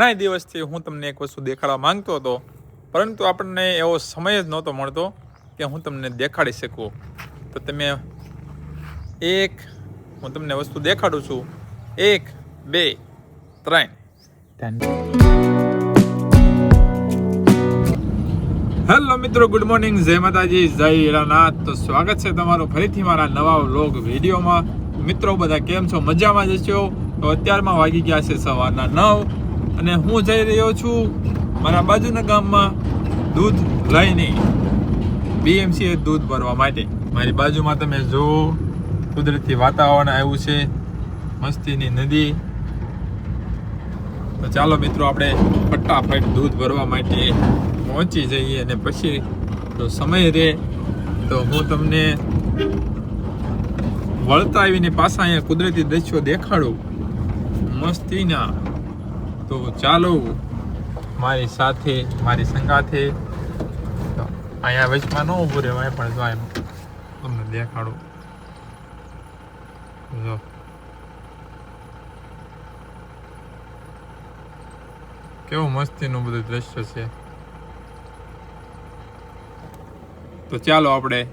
ઘણા દિવસથી હું તમને એક વસ્તુ દેખાડવા માંગતો હતો, પરંતુ આપણને એવો સમય જ નહોતો મળતો કે હું તમને દેખાડી શકું. તો તમે એક, હું તમને વસ્તુ દેખાડું છું. એક, બે, ત્રણ. હેલો મિત્રો ગુડ મોર્નિંગ જય માતાજી, જય હીરાનાથ તો સ્વાગત છે તમારું ફરીથી મારા નવા વ્લોગ વિડીયોમાં. મિત્રો, બધા કેમ છો? મજામાં જ છો? તો અત્યારમાં વાગી ગયા છે સવારના નવ. અને હું જઈ રહ્યો છું મારા બાજુના ગામમાં દૂધ લઈને. બીએમસી દૂધ ભરવા માટે. મારી બાજુમાં તમે જો કુદરતી વાતાવરણ આવ્યું છે, મસ્તીની નદી. તો ચાલો મિત્રો, આપણે ફટાફટ દૂધ ભરવા માટે પહોંચી જઈએ અને પછી જો સમય રહે, તો હું તમને વળતા આવીને પાછા અહીંયા કુદરતી દ્રશ્યો દેખાડું. મસ્તીના તો ચાલો, મારી સાથે, મારી સંગાથે. અહીંયા વચમાં ન ઊભું રહેવાય, પણ જો એમ તમને દેખાડો. જો. કેવું મસ્તીનું બધું દ્રશ્ય છે. તો ચાલો આપણે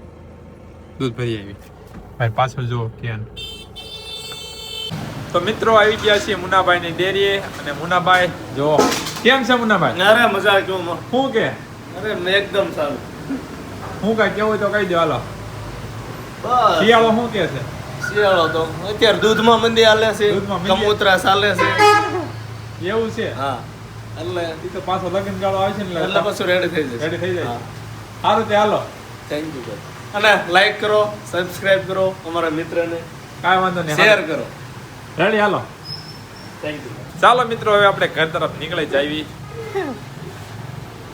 દૂધ ભરી આવી ભાઈ, પાછળ જુઓ ક્યાં તો મિત્રો આવી ગયા છીએ મુનાભાઈની ડેરીએ અને મુનાભાઈ જો કેમ છે મુનાભાઈ? અરે મજા કેવું શું કે? અરે મેં એકદમ સારું. હું કઈ કેવું તો કહી દો હાલો. શિયાળો શું કે છે? શિયાળો તો અત્યારે દૂધમાં મંદી હાલે છે દૂધમાં ચાલે છે. એવું છે? હા એટલે એ તો પાછો લગ્ન ગાળો આવે છે ને એટલે પછી રેડી થઈ જશે. રેડી થઈ જાય. સારું તે હાલો. થેન્ક યુ અને લાઈક કરો સબસ્ક્રાઇબ કરો અમારા મિત્રને. કાંઈ વાંધો નહીં શેર કરો. Ready hello. થેન્ક યુ ચાલો મિત્રો હવે આપણે ઘર તરફ નીકળી જાવી.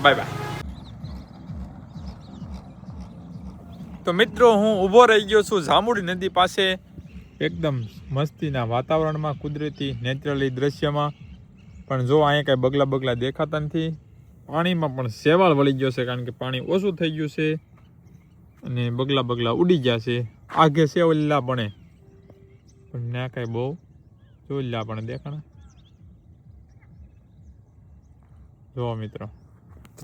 Bye bye. તો મિત્રો હું ઊભો રહી ગયો છું જાંબુડી નદી પાસે. એકદમ મસ્તીના વાતાવરણમાં કુદરતી નેચરલી દ્રશ્યમાં. પણ જો અહીંયા કાંઈ બગલા બગલા દેખાતા નથી પાણીમાં પણ સેવાળ વળી ગયો છે કારણ કે પાણી ઓછું થઈ ગયું છે અને બગલા બગલા ઉડી ગયા છે. આગે સેવલ્લા બને. પણ ના કાંઈ બહુ જોલ્લા પણ દેખાણા. જો મિત્રો.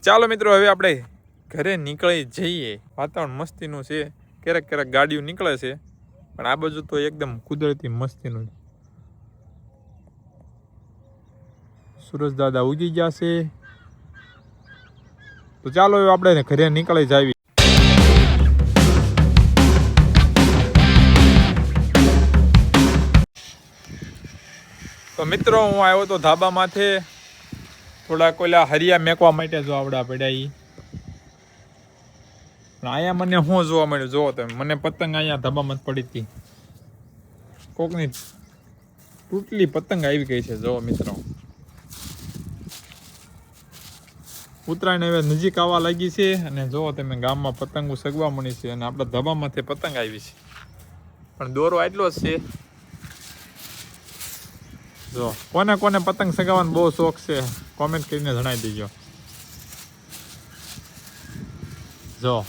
ચાલો મિત્રો, હવે આપણે ઘરે નીકળી જઈએ. વાતાવરણ મસ્તીનું છે. ક્યારેક ક્યારેક ગાડીઓ નીકળે છે. પણ આ બાજુ તો એકદમ કુદરતી મસ્તીનું છે. સુરજ દાદા ઉગી ગયા છે. તો ચાલો હવે આપણે ઘરે નીકળી જાવી. તો મિત્રો, હું આવ્યો તો ધાબા માથે. થોડા કોઈલા હરિયા મેકવા માટે જો આવડા પડ્યા ઈ. પણ અહીંયા મને શું જોવા મળ્યું? જોવો તમે, મને પતંગ અહીંયા ધાબામાં પડી હતી. કોકની તૂટલી પતંગ આવી ગઈ છે જોવો મિત્રો. ઉત્તરાયણ હવે નજીક આવવા લાગી છે અને જો તમે, ગામમાં પતંગો સગવા મળી છે અને આપણા ધાબામાંથી પતંગ આવી છે. પણ દોરો આટલો જ છે. જો, કોને કોને પતંગ સગાવવાનો બહુ શોખ છે કોમેન્ટ કરીને જણાવી દેજો. જો.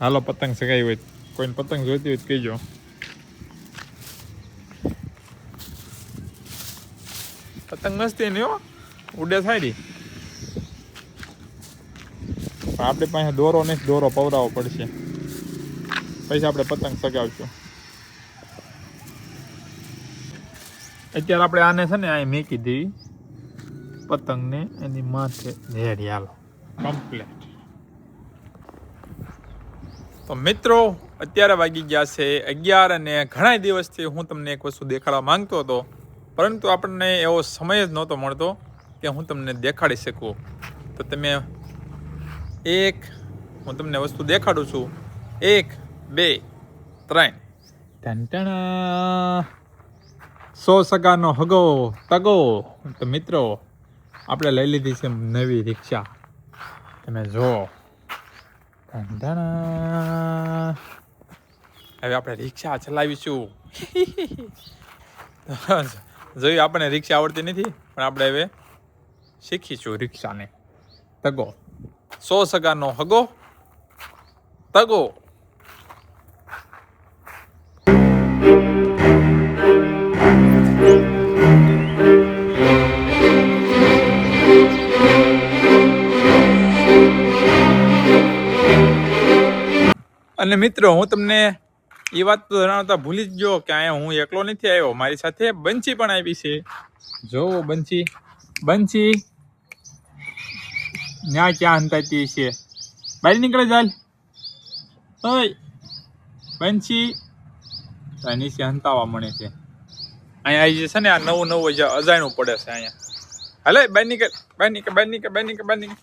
હાલો, પતંગ સગાવી હોય, કોઈને પતંગ જોઈતી હોય તો કહેજો. પતંગ મસ્તી નહીં હો, ઉડે સારી આપણે પાસે દોરો નહીં, દોરો પવરાવો પડશે. પછી આપણે પતંગ સગાવશું. અત્યારે આપણે આને છે ને અહીં મેકી દેવી પતંગને એની માથે રેડી હાલો કમ્પ્લેટ તો મિત્રો, અત્યારે વાગી ગયા છે અગિયાર અને ઘણા દિવસથી હું તમને એક વસ્તુ દેખાડવા માંગતો હતો. પરંતુ આપણને એવો સમય જ નહોતો મળતો કે હું તમને દેખાડી શકું. તો તમે એક, હું તમને વસ્તુ દેખાડું છું. એક, બે, ત્રણ. ટંટણા સો સગાનો હગો, તગો. તો મિત્રો, આપણે લઈ લીધી છે નવી રિક્ષા. તમે જો હવે આપણે રિક્ષા ચલાવીશું. જોયું આપણને રિક્ષા આવડતી નથી, પણ આપણે હવે શીખીશું રિક્ષાને. તગો. સો સગાનો હગો, તગો. અને મિત્રો, હું તમને એ વાત તો જણાવતા ભૂલી જ ગયો કે અહીંયા હું એકલો નથી આવ્યો. મારી સાથે બંચી પણ આવી છે. જોવો બંચી બંચી ન્યા ક્યાં હંતાતી છે બહાર નીકળે ચાલ. ઓય બંચી નીચે હંતાવા મળે છે. અહીંયા આવી છે ને, આ નવું નવું અજાણું પડે છે અહીંયા. હાલે, બહાર નીકળ બહાર નીકળ બહાર નીકળ બહાર નીકળ બહાર નીકળ.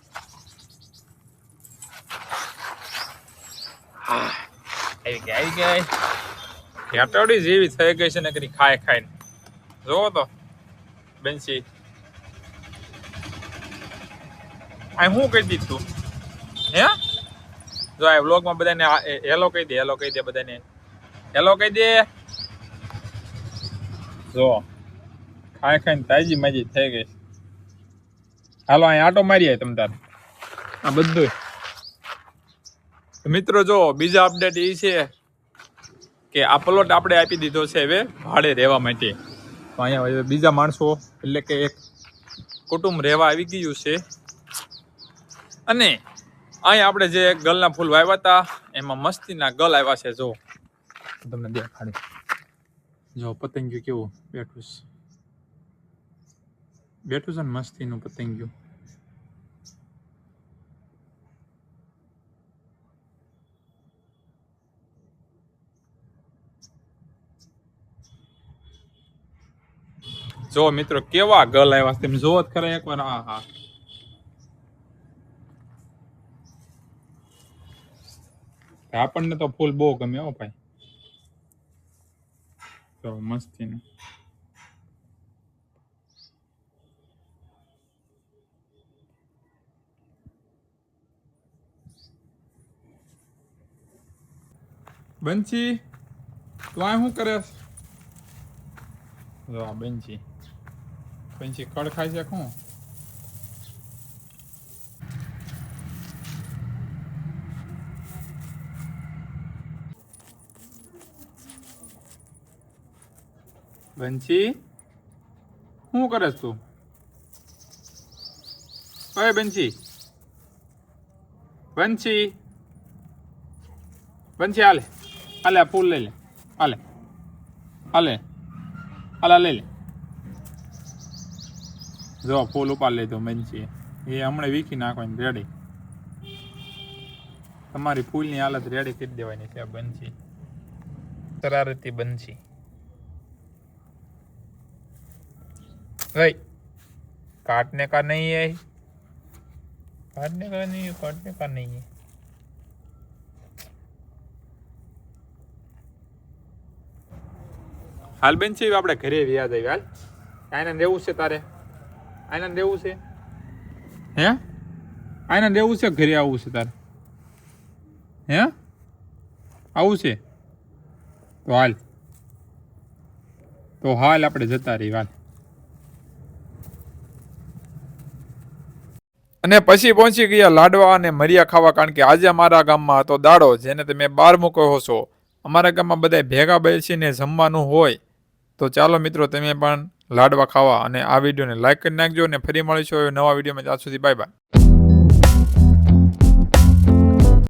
આવી ગઈ આવી ગઈ. હેટવડી જેવી થઈ ગઈ છે ને કરી ખાય ખાઈને જોવો તો બેનસી આ હું કહી દીધું હે? જો આ વ્લોગમાં બધાને હેલો કહી દે, હેલો કહી દે બધાને. હેલો કહી દે. જો, ખાય ખાઈને તાજી માજી થઈ ગઈ હાલો અહીં આટો મારીએ તમ તાર. આ બધું મિત્રો, જો બીજા અપડેટ એ છે કે આ પ્લોટ આપણે આપી દીધો છે હવે ભાડે રહેવા માટે. તો અહીંયા બીજા માણસો, એટલે કે એક કુટુંબ રહેવા આવી ગયું છે. અને અહીંયા આપણે જે ગલના ફૂલ વાવ્યા હતા, એમાં મસ્તીના ગલ આવ્યા છે, જો. તમને દેખાડે. જો પતંગિયું કેવું બેઠું છે. બેઠું છે ને મસ્તીનું પતંગિયું. જો મિત્રો, કેવા ગલ આવ્યા તમે જોવો ખરા એકવાર. હા હા આપણને તો ફૂલ બહુ ગમે હો ભાઈ. તો ને બંચી તું આ શું કરે જો, આ બંચી બંચી કળ ખાઈ છે શું બંચી શું કરે તું? અરે બંચી બંચી બંચી હાલે. હાલે, આ ફૂલ લઈ લે. હાલે. હાલે. હાલે લઈ લે. જો, ફૂલ ઉપાડ લેજો મંચીએ એ હમણાં વીખી નાખવાની રેડી તમારી ફૂલની હાલત રેડી કરી દેવાની છે આ બંછી શરારતી બંછી ગઈ કાટને કા નહીં હે કાટને કા નહીં કાટને કા નહીં હે હાલ બેન છે આપણે ઘરે વ્યાજ આવી હાલ. કાંઈ ને, રહેવું છે તારે. આને રહેવું છે? હે? આને રહેવું છે ઘરે આવવું છે તારે? હે? આવું છે? તો હાલ. તો હાલ આપણે જતા રહી હાલ. અને પછી પહોંચી ગયા લાડવા અને મરિયા ખાવા કારણ કે આજે અમારા ગામમાં હતો દાડો જેને તમે બાર મૂક્યો હશો. અમારા ગામમાં બધા ભેગા બેસીને જમવાનું હોય. તો ચાલો મિત્રો તમે પણ લાડવા ખાવા અને આ વિડીયોને લાઈક કરી નાખજો અને ફરી મળીશું નવા વિડીયોમાં. ત્યાં સુધી બાય બાય